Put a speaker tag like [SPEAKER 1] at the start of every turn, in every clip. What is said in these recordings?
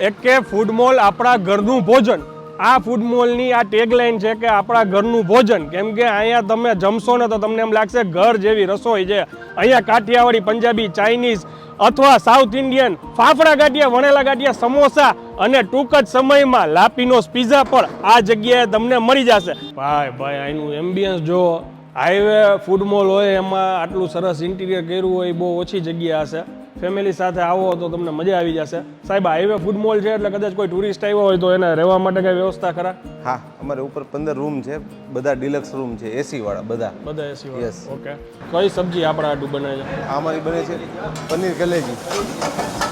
[SPEAKER 1] એક કે food mall આપણા ઘરનું ભોજન. આ ફૂડ મોલની આ ટેગલાઇન છે કે આપણા ઘરનું ભોજન. કેમ કે અહીંયા તમે જમશો ને તો તમને એમ લાગશે ઘર જેવી રસોઈ છે. અહીંયા કાઠિયાવાડી પંજાબી, ચાઇનીઝ અથવા સાઉથ ઇન્ડિયન ફાફડા ગાંઠિયા, વણેલા ગાંઠિયા, સમોસા અને ટૂંક જ સમયમાં લાપીનોસ પીઝા પણ આ જગ્યાએ તમને મળી જશે. ભાઈ ભાઈ અહીંનું એમ્બિયન્સ જો હાઈવે ફૂડ મોલ હોય એમાં આટલું સરસ ઇન્ટિરિયર કર્યું હોય બહુ ઓછી જગ્યા હશે. ફેમિલી સાથે આવો તો તમને મજા આવી જશે. સાહેબ હાઈવે ફૂડ મોલ છે એટલે કદાચ કોઈ ટુરિસ્ટ આવ્યો હોય તો એને રહેવા માટે કઈ વ્યવસ્થા ખરા?
[SPEAKER 2] હા અમારે ઉપર પંદર રૂમ છે બધા ડિલક્સ રૂમ છે એસી વાળા બધા.
[SPEAKER 1] બધા એસી
[SPEAKER 2] યસ
[SPEAKER 1] ઓકે કઈ સબ્જી આપણા આટલું બને છે?
[SPEAKER 2] અમારી બને છે પનીર કલેજી.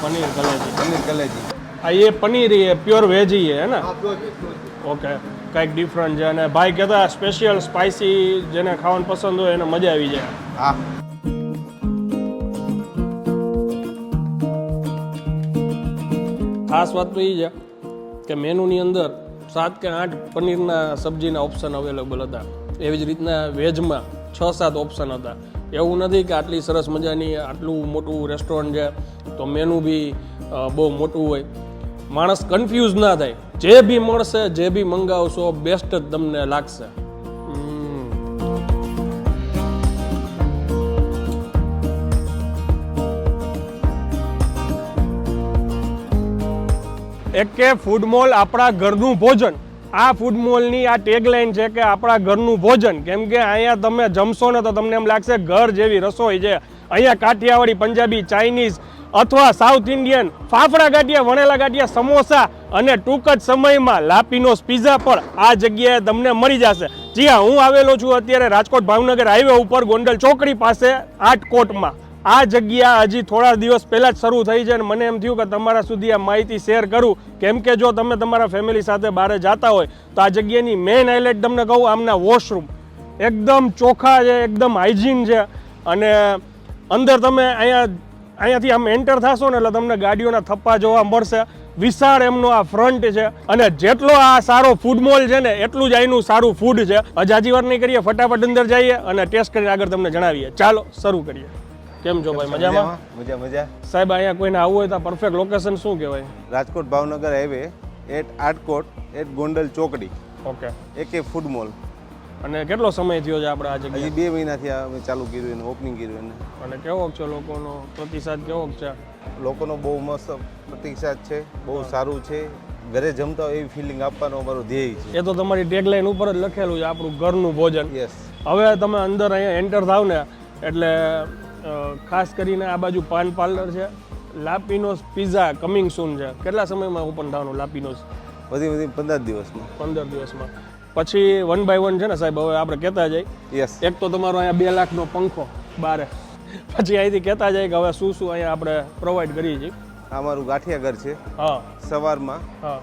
[SPEAKER 1] પનીર કલેજી.
[SPEAKER 2] પનીર કલેજી.
[SPEAKER 1] આ એ પનીર એ પ્યોર વેજી એ હે ને? ઓકે કંઈક ડિફરન્ટ છે. અને ભાઈ કહેતા સ્પેશિયલ સ્પાઇસી જેને ખાવાનું પસંદ હોય એને મજા આવી જાય.
[SPEAKER 2] હા.
[SPEAKER 1] ખાસ વાત તો એ છે કે મેનુની અંદર સાત કે આઠ પનીરના સબ્જીના ઓપ્શન અવેલેબલ હતા. એવી જ રીતના વેજમાં છ સાત ઓપ્શન હતા. એવું નથી કે આટલી સરસ મજાની આટલું મોટું રેસ્ટોરન્ટ છે, તો મેનુ બી બહુ મોટું હોય. માણસ કન્ફ્યુઝ ના થાય. જે બી મળશે, જે બી મંગાવશો બેસ્ટ જ તમને લાગશે. એક ફૂડ મોલ આપણા ઘરનું ભોજન. આ ફૂડ મોલની આ ટેગલાઇન છે કે આપણા ઘરનું ભોજન. કેમ કે અહીંયા તમે જમશો ને તો તમને એમ લાગશે ઘર જેવી રસોઈ છે. અહીંયા કાઠિયાવાડી પંજાબી, ચાઇનીઝ અથવા સાઉથ ઇન્ડિયન ફાફડા ગાંઠિયા, વણેલા ગાંઠિયા, સમોસા અને ટૂંક જ સમયમાં લાપીનોસ પીઝા પણ આ જગ્યાએ તમને મળી જશે. જી હા, હું આવેલો છું અત્યારે રાજકોટ ભાવનગર હાઈવે ઉપર ગોંડલ ચોકડી પાસે આટકોટમાં આ જગ્યા હજી થોડા દિવસ પહેલાં જ શરૂ થઈ છે અને મને એમ થયું કે તમારા સુધી આ માહિતી શેર કરું. કેમ કે જો તમે તમારા ફેમિલી સાથે બહાર જતા હોય, તો આ જગ્યાની મેઇન હાઇલાઇટ તમને કહું આમના વોશરૂમ એકદમ ચોખ્ખા છે, એકદમ હાઇજીન છે અને અંદર તમે અહીંયા, અહીંયાથી આમ એન્ટર થશો ને એટલે તમને ગાડીઓના થપ્પા જોવા મળશે. વિશાળ એમનો આ ફ્રન્ટ છે અને જેટલો આ સારો ફૂડ મોલ છે ને એટલું જ અહીંનું સારું ફૂડ છે. હજાજી વાર નહીં કરીએ, ફટાફટ અંદર જઈએ અને ટેસ્ટ કરીને આગળ તમને જણાવીએ. ચાલો, શરૂ કરીએ. કેમ છો ભાઈ? મજામાં?
[SPEAKER 2] મજા મજા.
[SPEAKER 1] સાહેબ અહીંયા કોઈને આવવું હોય તો પરફેક્ટ લોકેશન શું કહેવાય?
[SPEAKER 2] Rajkot Bhavnagar highway at Atkot at Gondal ચોકડી.
[SPEAKER 1] ઓકે.
[SPEAKER 2] એકે ફૂડ મોલ
[SPEAKER 1] અને કેટલો સમય થયો છે આપણે આ જગ્યાએ?
[SPEAKER 2] હજી બે મહિનાથી અમે ચાલુ કર્યું એને ઓપનિંગ કર્યું એને
[SPEAKER 1] અને કેવો છે લોકોનો પ્રતિસાદ કેવો છે?
[SPEAKER 2] લોકોનો બહુ મસ્ત પ્રતિસાદ છે બહુ સારું છે. ઘરે જમતા હોય એવી ફિલિંગ આપવાનો અમારો ધ્યેય છે.
[SPEAKER 1] એ તો તમારી ટેગલાઈન ઉપર જ લખેલું છે આપણું ઘરનું ભોજન.
[SPEAKER 2] યસ
[SPEAKER 1] હવે તમે અંદર અહીંયા એન્ટર થાવ ને એટલે ખાસ કરીને આ બાજુ પાન પાર્લર છે. લાપીનોસ પિઝા કમિંગ સૂન છે. કેટલા સમયમાં ઓપન થવાનું લાપીનોસ?
[SPEAKER 2] વધી વધી પંદર દિવસમાં.
[SPEAKER 1] પંદર દિવસમાં. પછી વન બાય વન છે ને સાહેબ હવે આપણે કહેતા જાય
[SPEAKER 2] યસ
[SPEAKER 1] એક તો તમારો અહીંયા બે લાખનો પંખો બારે. પછી અહીંથી કહેતા જાય કે હવે શું શું અહીંયા આપણે પ્રોવાઈડ કરીએ છીએ.
[SPEAKER 2] અમારું ગાંઠિયા ઘર છે.
[SPEAKER 1] હા.
[SPEAKER 2] સવારમાં
[SPEAKER 1] હા.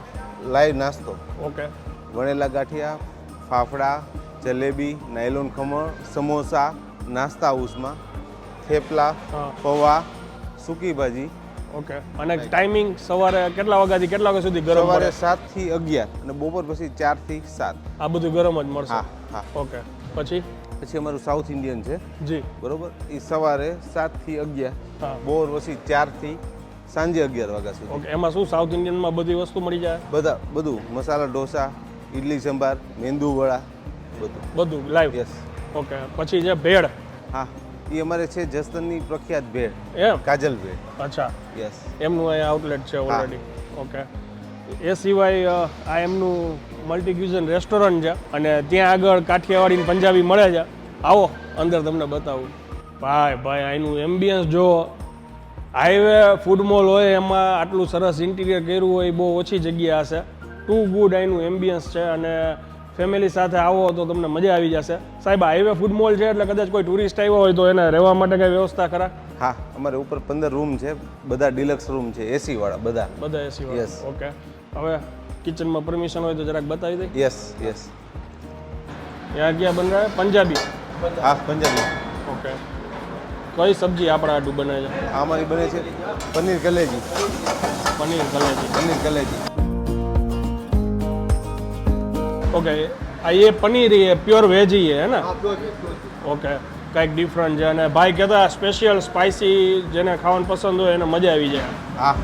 [SPEAKER 2] લાઈવ નાસ્તો.
[SPEAKER 1] ઓકે.
[SPEAKER 2] વણેલા ગાંઠિયા ફાફડા જલેબી નાયલોન ખમણ સમોસા નાસ્તા હાઉસમાં થેપલા પૌવા સૂકી ભાજી.
[SPEAKER 1] ઓકે. અને ટાઈમિંગ સવારે કેટલા વાગ્યાથી કેટલા વાગ્યા સુધી ગરમ
[SPEAKER 2] સવારે
[SPEAKER 1] મળે
[SPEAKER 2] સાતથી અગિયાર અને બપોર પછી ચારથી સાત.
[SPEAKER 1] આ બધું ગરમ જ મળશે?
[SPEAKER 2] હા
[SPEAKER 1] ઓકે. પછી?
[SPEAKER 2] પછી અમારું સાઉથ ઇન્ડિયન છે.
[SPEAKER 1] જી.
[SPEAKER 2] બરોબર? એ સવારે સાતથી અગિયાર
[SPEAKER 1] હા.
[SPEAKER 2] બપોર પછી ચારથી સાંજે અગિયાર વાગ્યા સુધી.
[SPEAKER 1] ઓકે. એમાં શું સાઉથ ઇન્ડિયનમાં બધી વસ્તુ મળી જાય?
[SPEAKER 2] બધા બધું. મસાલા ઢોસા ઇડલી સંભાર મેંદુ વડા બધું.
[SPEAKER 1] બધું લાઈવ
[SPEAKER 2] યસ
[SPEAKER 1] ઓકે. પછી જે ભેળ?
[SPEAKER 2] હા. એ અમારે છે જસદનની પ્રખ્યાત ભેળ
[SPEAKER 1] એમ?
[SPEAKER 2] કાજલ ભેળ.
[SPEAKER 1] અચ્છા.
[SPEAKER 2] યસ
[SPEAKER 1] એમનું અહીંયા આઉટલેટ છે ઓલરેડી ઓકે એ સિવાય આ એમનું મલ્ટીક્યુઝન રેસ્ટોરન્ટ છે અને ત્યાં આગળ કાઠિયાવાડી પંજાબી મળે છે. આવો અંદર તમને બતાવું. ભાઈ ભાઈ અહીંનું એમ્બિયન્સ જો હાઈવે ફૂડ મોલ હોય એમાં આટલું સરસ ઇન્ટિરિયર કર્યું હોય એ બહુ ઓછી જગ્યા હશે. ટુ ગુડ અહીંનું એમ્બિયન્સ છે અને ફેમિલી સાથે આવો તો તમને મજા આવી જશે. સાહેબ હાઈવે ફૂડ મોલ છે એટલે કદાચ કોઈ ટુરિસ્ટ આવ્યો હોય તો એને રહેવા માટે કઈ વ્યવસ્થા ખરા
[SPEAKER 2] હા અમારે ઉપર પંદર રૂમ છે બધા ડિલક્સ રૂમ છે એસી વાળા બધા.
[SPEAKER 1] બધા એસી
[SPEAKER 2] વાળા?
[SPEAKER 1] ઓકે હવે કિચનમાં પરમિશન હોય તો જરાક બતાવી દે.
[SPEAKER 2] યસ યસ
[SPEAKER 1] ત્યાં ગયા બન રહ્યા પંજાબી?
[SPEAKER 2] હા પંજાબી.
[SPEAKER 1] ઓકે કઈ સબ્જી આપણા આટું બને છે?
[SPEAKER 2] અમારી બને છે પનીર કલેજી.
[SPEAKER 1] પનીર કલેજી.
[SPEAKER 2] પનીર કલેજી.
[SPEAKER 1] ઓકે આ એ પનીર એ પ્યોર વેજી હે ને? ઓકે કંઈક ડિફરન્ટ છે. અને ભાઈ કહેતા સ્પેશિયલ સ્પાઇસી જેને ખાવાનું પસંદ હોય એને મજા આવી જાય.
[SPEAKER 2] હા.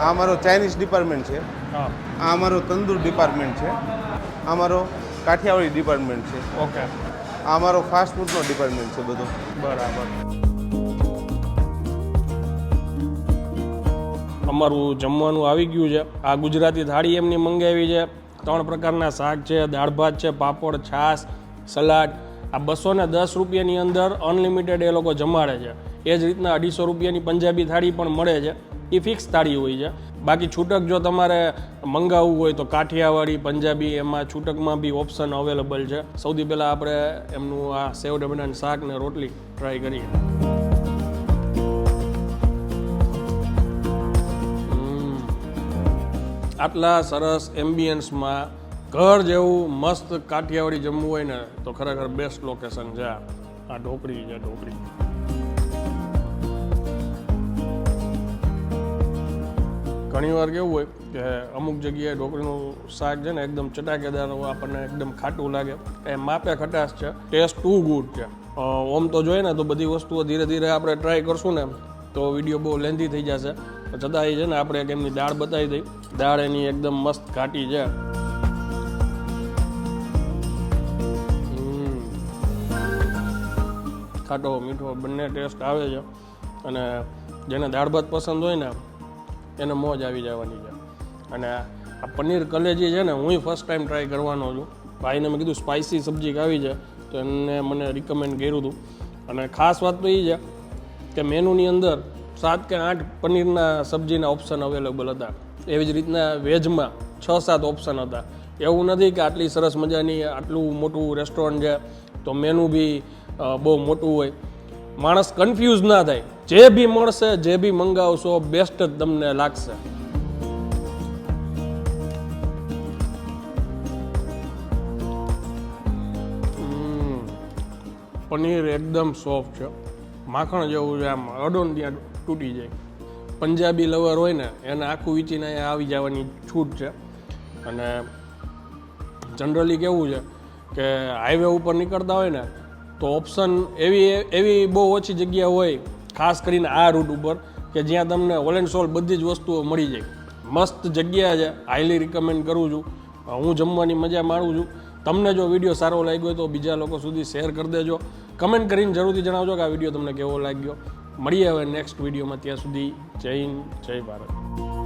[SPEAKER 2] આ અમારો ચાઇનીઝ ડિપાર્ટમેન્ટ છે. આ અમારો તંદૂર ડિપાર્ટમેન્ટ છે. આ અમારો કાઠિયાવાડી ડિપાર્ટમેન્ટ છે.
[SPEAKER 1] ઓકે
[SPEAKER 2] આ અમારો ફાસ્ટ ફૂડનો ડિપાર્ટમેન્ટ છે બધો.
[SPEAKER 1] બરાબર. અમારું જમવાનું આવી ગયું છે. આ ગુજરાતી થાળી એમની મંગાવી છે. ત્રણ પ્રકારના શાક છે, દાળ ભાત છે, પાપડ, છાશ, સલાડ. આ બસો ને દસ રૂપિયાની અંદર અનલિમિટેડ એ લોકો જમાડે છે. એ જ રીતના અઢીસો રૂપિયાની પંજાબી થાળી પણ મળે છે. એ ફિક્સ થાળી હોય છે. બાકી છૂટક જો તમારે મંગાવવું હોય તો કાઠિયાવાડી, પંજાબી એમાં છૂટકમાં બી ઓપ્શન અવેલેબલ છે. સૌથી પહેલાં આપણે એમનું આ સેવ ડબડાનું શાક ને રોટલી ટ્રાય કરીએ. આટલા સરસ એમ્બિયન્સમાં ઘર જેવું મસ્ત કાઠિયાવાડી જમવું હોય ને, તો ખરેખર બેસ્ટ લોકેશન છે આ. ઢોકળી છે, ઢોકળી. ઘણીવાર કેવું હોય કે અમુક જગ્યાએ ઢોકળીનું શાક છે ને, એકદમ ચટાકેદાર આપણને એકદમ ખાટું લાગે. એ માપે ખટાશ છે ટેસ્ટ ટુ ગુડ છે. ઓમ તો જોઈએ ને, તો બધી વસ્તુઓ ધીરે ધીરે આપણે ટ્રાય કરશું ને, તો વીડિયો બહુ લેન્ધી થઈ જશે. છતાં એ છે ને આપણે એક એમની દાળ બતાવી દઈ. દાળ એની એકદમ મસ્ત ઘાટી છે. ખાટો, મીઠો બંને ટેસ્ટ આવે છે. અને જેને દાળ ભાત પસંદ હોય ને, એને મોજ આવી જવાની છે. અને આ પનીર કલેજી છે ને હું ફર્સ્ટ ટાઈમ ટ્રાય કરવાનો છું. ભાઈને મેં કીધું સ્પાઇસી સબ્જી ખાવી છે, તો એને મને રિકમેન્ડ કર્યું હતું. અને ખાસ વાત તો એ છે કે મેનુની અંદર સાત કે આઠ પનીરના સબ્જીના ઓપ્શન અવેલેબલ હતા. એવી જ રીતના વેજમાં છ, સાત ઓપ્શન હતા. એવું નથી કે આટલી સરસ મજાની, આટલું મોટું રેસ્ટોરન્ટ છે, તો મેનુ બી બહુ મોટું હોય. માણસ કન્ફ્યુઝ ના થાય. જે બી મળશે, જે બી મંગાવશો બેસ્ટ જ તમને લાગશે. પનીર એકદમ સોફ્ટ છે. માખણ જેવું છે, આમ અડોન ત્યાં તૂટી જાય. પંજાબી લવર હોય ને, એને આખું વીંચીને અહીંયા આવી જવાની છૂટ છે. અને જનરલી કેવું છે કે હાઈવે ઉપર નીકળતા હોય ને, તો ઓપ્શન એવી એવી બહુ ઓછી જગ્યા હોય, ખાસ કરીને આ રૂટ ઉપર, કે જ્યાં તમને ઓલ સોલ બધી જ વસ્તુઓ મળી જાય. મસ્ત જગ્યા છે હાઈલી રિકમેન્ડ કરું છું. હું જમવાની મજા માણું છું. તમને જો વીડિયો સારો લાગ્યો હોય તો બીજા લોકો સુધી શેર કરી દેજો. કમેન્ટ કરીને જરૂરથી જણાવજો કે આ વીડિયો તમને કેવો લાગ્યો. મળીએ હવે નેક્સ્ટ વિડીયોમાં ત્યાં સુધી જય હિન્દ, જય ભારત.